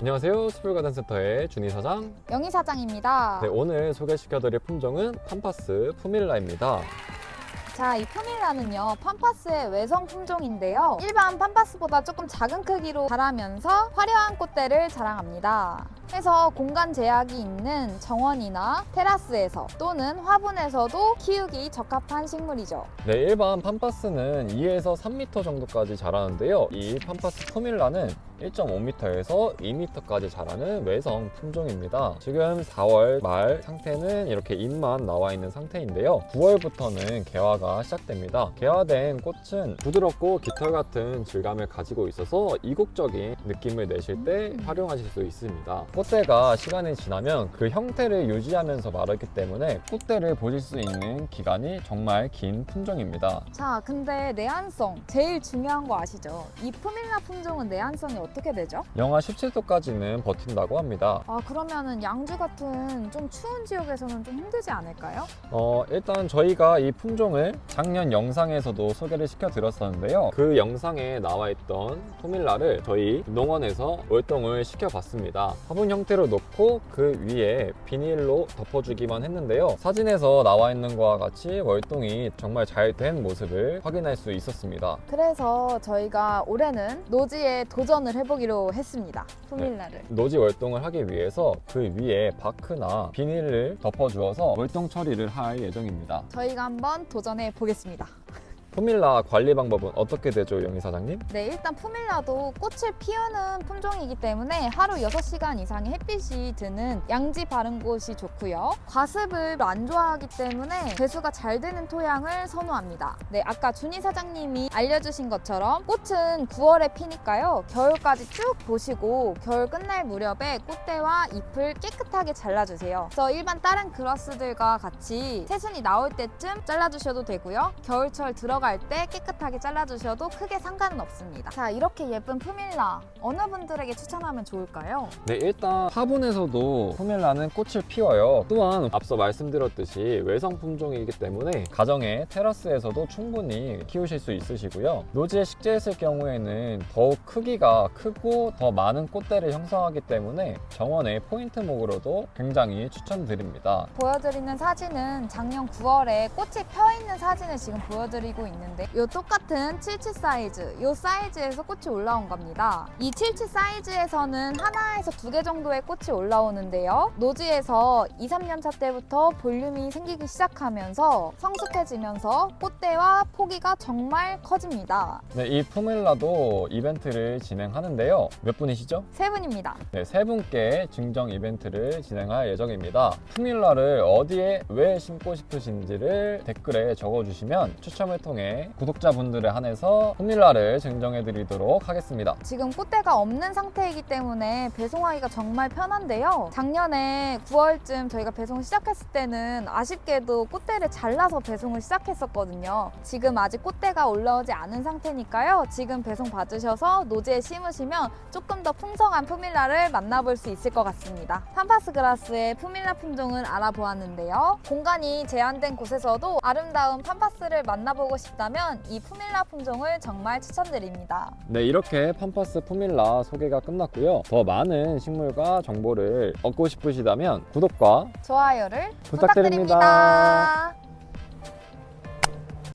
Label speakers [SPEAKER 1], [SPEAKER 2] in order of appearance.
[SPEAKER 1] 안녕하세요. 수풀가든센터의 준희 사장.
[SPEAKER 2] 영희 사장입니다.
[SPEAKER 1] 네, 오늘 소개시켜드릴 품종은 팜파스 푸밀라입니다.
[SPEAKER 2] 자, 이 푸밀라는요, 팜파스의 외성 품종인데요. 일반 팜파스보다 조금 작은 크기로 자라면서 화려한 꽃대를 자랑합니다. 그래서 공간 제약이 있는 정원이나 테라스에서 또는 화분에서도 키우기 적합한 식물이죠.
[SPEAKER 1] 네, 일반 팜파스는 2에서 3m 정도까지 자라는데요. 이 팜파스 푸밀라는 1.5m에서 2m까지 자라는 외성 품종입니다. 지금 4월 말 상태는 이렇게 잎만 나와 있는 상태인데요. 9월부터는 개화가 시작됩니다. 개화된 꽃은 부드럽고 깃털 같은 질감을 가지고 있어서 이국적인 느낌을 내실 때 활용하실 수 있습니다. 꽃대가 시간이 지나면 그 형태를 유지하면서 마르기 때문에 꽃대를 보실 수 있는 기간이 정말 긴 품종입니다.
[SPEAKER 2] 자, 근데 내한성 제일 중요한 거 아시죠? 이 푸밀라 품종은 내한성이 어떻게 되죠?
[SPEAKER 1] 영하 17도까지는 버틴다고 합니다.
[SPEAKER 2] 아, 그러면은 양주 같은 좀 추운 지역에서는 좀 힘들지 않을까요?
[SPEAKER 1] 어, 일단 저희가 이 품종을 작년 영상에서도 소개를 시켜드렸었는데요. 그 영상에 나와 있던 포밀라를 저희 농원에서 월동을 시켜봤습니다. 화분 형태로 놓고 그 위에 비닐로 덮어주기만 했는데요. 사진에서 나와 있는 것과 같이 월동이 정말 잘 된 모습을 확인할 수 있었습니다.
[SPEAKER 2] 그래서 저희가 올해는 노지에 도전을 해보기로 했습니다. 푸밀라를.
[SPEAKER 1] 노지 월동을 하기 위해서 그 위에 바크나 비닐을 덮어주어서 월동 처리를 할 예정입니다.
[SPEAKER 2] 저희가 한번 도전해 보겠습니다.
[SPEAKER 1] 포밀라 관리 방법은 어떻게 되죠, 영희 사장님?
[SPEAKER 2] 네, 일단 푸밀라도 꽃을 피우는 품종이기 때문에 하루 6시간 이상의 햇빛이 드는 양지 바른 곳이 좋고요. 과습을 안 좋아하기 때문에 배수가 잘 되는 토양을 선호합니다. 네, 아까 준희 사장님이 알려주신 것처럼 꽃은 9월에 피니까요. 겨울까지 쭉 보시고 겨울 끝날 무렵에 꽃대와 잎을 깨끗하게 잘라주세요. 그래서 일반 다른 그라스들과 같이 새순이 나올 때쯤 잘라주셔도 되고요. 겨울철 들어 갈 때 깨끗하게 잘라주셔도 크게 상관은 없습니다. 자, 이렇게 예쁜 푸밀라 어느 분들에게 추천하면 좋을까요?
[SPEAKER 1] 네, 일단 화분에서도 포밀라는 꽃을 피워요. 또한 앞서 말씀드렸듯이 외성 품종이기 때문에 가정의 테라스에서도 충분히 키우실 수 있으시고요. 노지에 식재했을 경우에는 더욱 크기가 크고 더 많은 꽃대를 형성하기 때문에 정원의 포인트목으로도 굉장히 추천드립니다.
[SPEAKER 2] 보여드리는 사진은 작년 9월에 꽃이 펴 있는 사진을 지금 보여드리고 있는데 이 똑같은 77 사이즈, 이 사이즈에서 꽃이 올라온 겁니다. 이 77 사이즈에서는 하나에서 두 개 정도의 꽃이 올라오는데요. 노지에서 2, 3년 차 때부터 볼륨이 생기기 시작하면서 성숙해지면서 꽃 대와 포기가 정말 커집니다.
[SPEAKER 1] 네, 이 포밀라도 이벤트를 진행하는데요. 몇 분이시죠?
[SPEAKER 2] 세 분입니다.
[SPEAKER 1] 네, 세 분께 증정 이벤트를 진행할 예정입니다. 푸밀라를 어디에 왜 심고 싶으신지를 댓글에 적어주시면 추첨을 통해 구독자분들에 한해서 푸밀라를 증정해 드리도록 하겠습니다.
[SPEAKER 2] 지금 꽃대가 없는 상태이기 때문에 배송하기가 정말 편한데요. 작년에 9월쯤 저희가 배송 시작했을 때는 아쉽게도 꽃대를 잘라서 배송을 시작했었거든요. 지금 아직 꽃대가 올라오지 않은 상태니까요. 지금 배송 받으셔서 노지에 심으시면 조금 더 풍성한 푸밀라를 만나볼 수 있을 것 같습니다. 팜파스 그라스의 푸밀라 품종을 알아보았는데요. 공간이 제한된 곳에서도 아름다운 팜파스를 만나보고 싶다면 이 푸밀라 품종을 정말 추천드립니다.
[SPEAKER 1] 네, 이렇게 팜파스 푸밀라 소개가 끝났고요. 더 많은 식물과 정보를 얻고 싶으시다면 구독과
[SPEAKER 2] 좋아요를
[SPEAKER 1] 부탁드립니다.
[SPEAKER 2] 부탁드립니다.